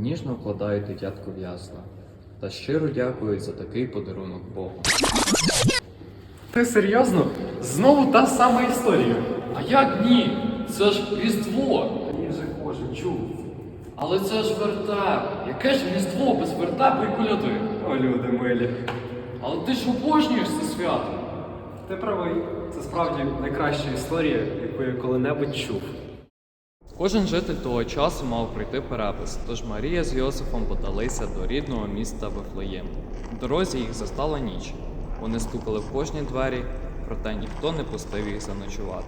мужньо вкладають дитятко в ясла та щиро дякують за такий подарунок Богу. Ти серйозно? Знову та сама історія. А як ні? Це ж Різдво! Мені вже кожен чув. Але це ж вертеп! Яке ж Різдво без вертепу і коляди? О, люди милі. Але ти ж обожнюєш це свято! Ти правий. Це справді найкраща історія, яку я коли-небудь чув. Кожен житель того часу мав пройти перепис, тож Марія з Йосифом подалися до рідного міста Вифлеєм. В дорозі їх застала ніч. Вони стукали в кожні двері, проте ніхто не пустив їх заночувати.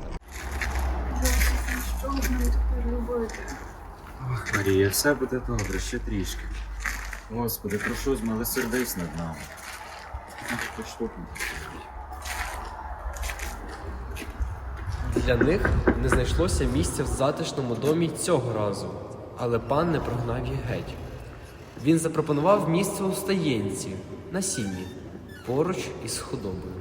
Що з тепер робити? Ох, Марія, все буде добре, ще трішки. Господи, прошу, змилосердись над нами. Ах, Для них не знайшлося місця в затишному домі цього разу, але пан не прогнав їх геть. Він запропонував місце у стаєнці на сіні, поруч із худобою.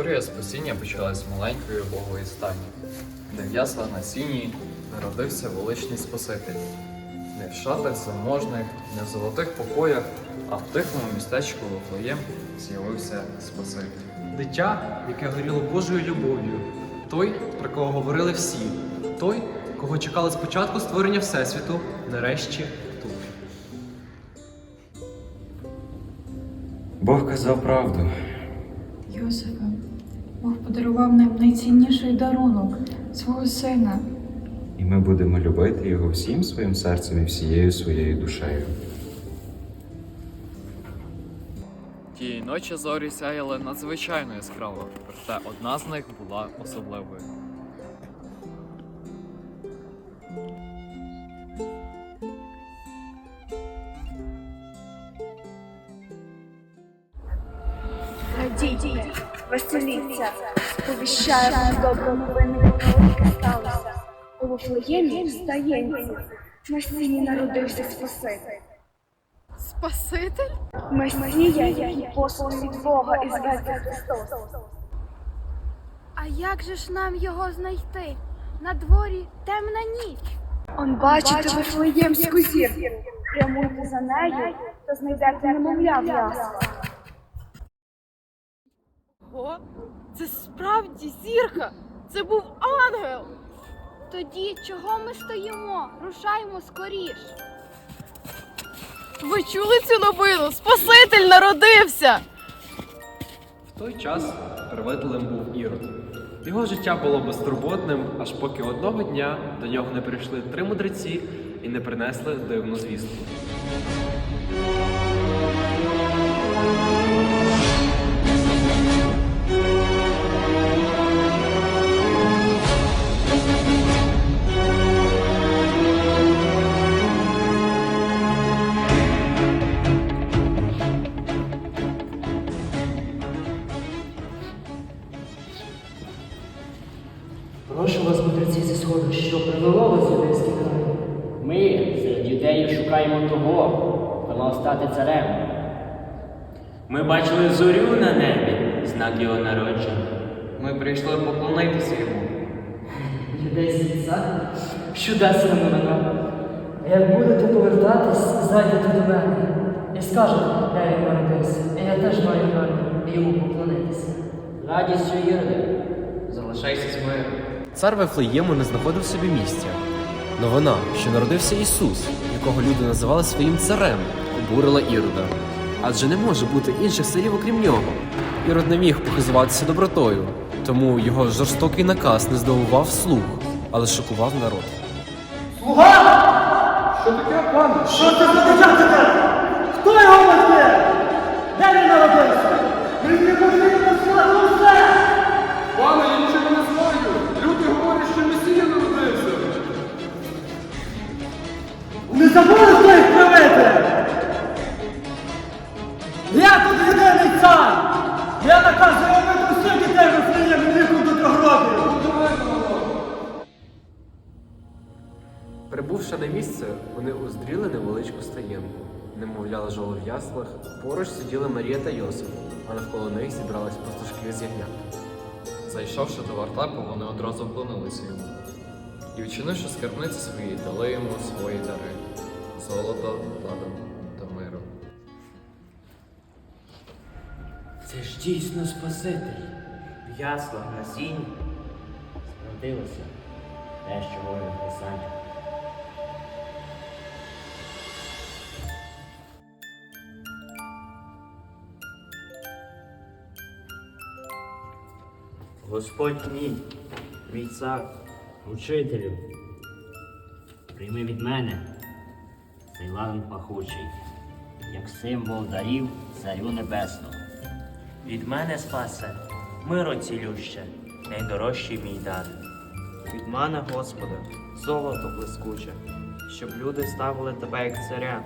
Історія спасіння почалась з маленької убогої стайні, де в ясла на сіні народився величний Спаситель. Не в шатах заможних, не в золотих покоях, а в тихому містечку Вифлеєм з'явився Спаситель. Дитя, яке горіло Божою любов'ю, той, про кого говорили всі, той, кого чекали спочатку створення Всесвіту, нарешті тут. Бог казав правду. Йосифе, Бог подарував нам найцінніший дарунок свого сина. І ми будемо любити його всім своїм серцем і всією своєю душею. Тієї ночі зорі сяяли надзвичайно яскраво, проте одна з них була особливою. Веселіться, сповіщаю вам добру новину, яке сталося. У Вифлеємі в на сіні народився Спаситель. Спаситель? Месія, який посланий від Бога і зветься Христос. А як же ж нам його знайти? На дворі темна ніч. Он бачите Вифлеємську зірку. Прямуйте за нею, то знайдете немовля в яслах. О, це справді зірка. Це був ангел. Тоді чого ми стоїмо? Рушаймо скоріш. Ви чули цю новину? Спаситель народився! В той час правителем був Ірод. Його життя було безтурботним, аж поки одного дня до нього не прийшли три мудреці і не принесли дивну звістку. Ми бачили зорю на небі, знак його народження. Ми прийшли поклонитися йому. Юдейський цар? Чудесна новина. Як будете повертатись, зайдете до мене і скажете, де він народився. І я теж маю намір йому поклонитися. Радістю Ірди. Залишайся з миром. Цар Вифлеєму не знаходив собі місця. Новина, що народився Ісус, якого люди називали своїм царем, обурила Ірода. Адже не може бути інших царів, окрім нього. Ірод не міг похизуватися добротою, тому його жорстокий наказ не здивував слух, але шокував народ. Слуга! Що таке, пане? Що це за дитя таке? Хто його веде? Де він народився? Мені потрібно знати усе! Пане, я нічого не знаю. Люди говорять, що Месія народився. Не забули, лежала в яслах, поруч сиділи Марія та Йосип, а навколо них зібрались пастушки з ягнят. Зайшовши до вартапу, вони одразу вклонилися йому. І, вчинивши скарбниці свої, дали йому свої дари золото, ладан та миру. Це ж дійсно Спаситель. В яслах на сіні Справдилося те, що говорить Писання. Господь мій, мій цар, учителю, прийми від мене цей ладан пахучий, як символ дарів царю небесного. від мене спасе, миро цілюще, найдорожчий мій дар. Від мене, Господи, золото блискуче, щоб люди ставили тебе як царя.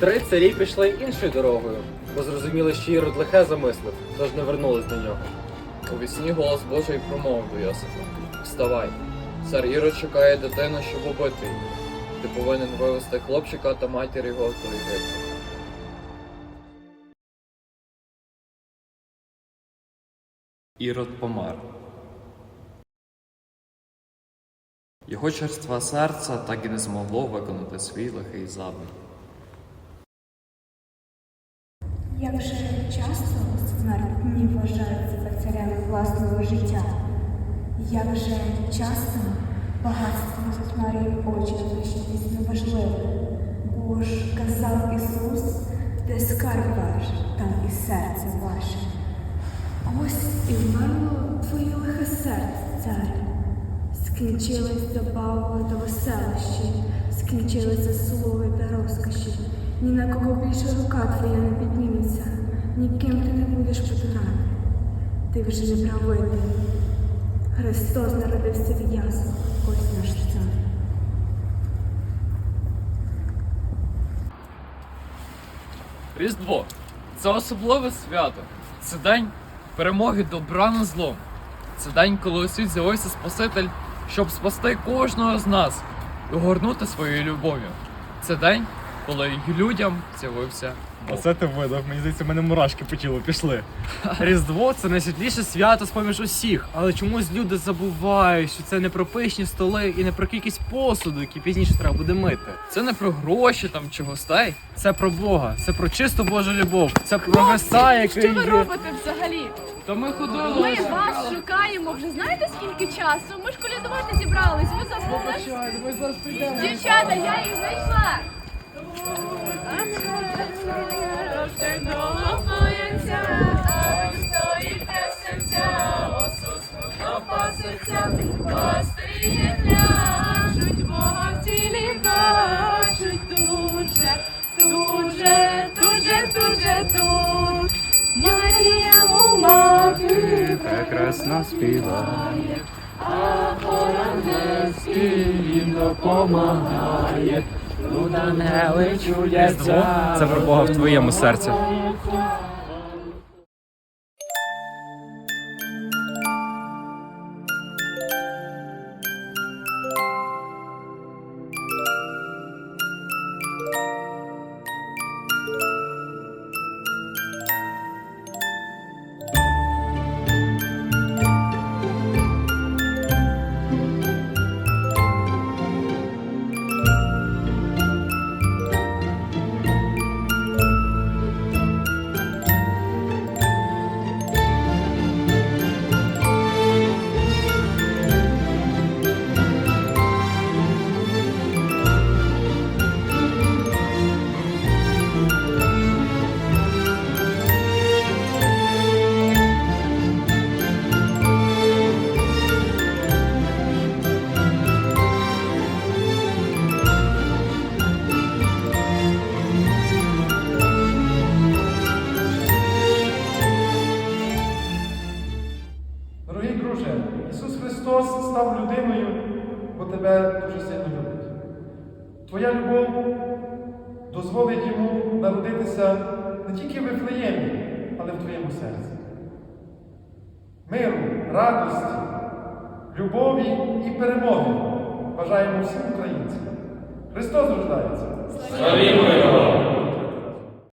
Три царі пішли іншою дорогою, бо зрозуміли, що Ірод лихе замислив, тож не вернулись до нього. У вісні голос Божий промовив до Йосипа. Вставай, цар Ірод чекає дитину, щоб убити її. Ти повинен вивести хлопчика та матір його до Єгипту. Ірод помер. Його черства серця так і не змогло виконати свій лихий задум. Як же часто смертні вважають себе царями власного життя? Як же часто багатство затьмарює очі на що? Бо ж казав Ісус, де скарб ваш, там і серце ваше. Ось і вмерло твоє лихе серце, царю. Скінчились забава та веселощі, скінчилися слуги та розкоші. Ні на кого більше рука твоя не підніметься, ніким ти не будеш потурати. Ти вже не правитель. Христос народився в яслах, ось наш цар. Різдво це особливе свято. Це день перемоги добра над злом. Це день, коли у світ з'явився Спаситель, щоб спасти кожного з нас і огорнути своєю любов'ю. Це день, коли людям з'явився Бог. Оце ти видав, мені здається, в мене мурашки по тілу пішли. Різдво це найсвітліше свято з поміж усіх, але чомусь люди забувають, що це не про пишні столи і не про кількість посуду, який пізніше треба буде мити. Це не про гроші там чи гостей. Це про Бога, це про чисту Божу любов, це про Христа, який Що ви робите взагалі? Та ми ходили. Ми вас шукаємо вже знаєте скільки часу? Ми ж колядувати зібрались. Ви забули? Дівчата, я їх знайшла. Дуже, дуже, дуже тут. Марія у мати Прекрасно співає. а їм допомагає. Це про Бога в твоєму серці. Тебе сильно. Твоя любов дозволить йому народитися не тільки в Вифлеємі, але в твоєму серці. Миру, радості, любові і перемоги бажаємо всім українцям. Христос рождається. Слава!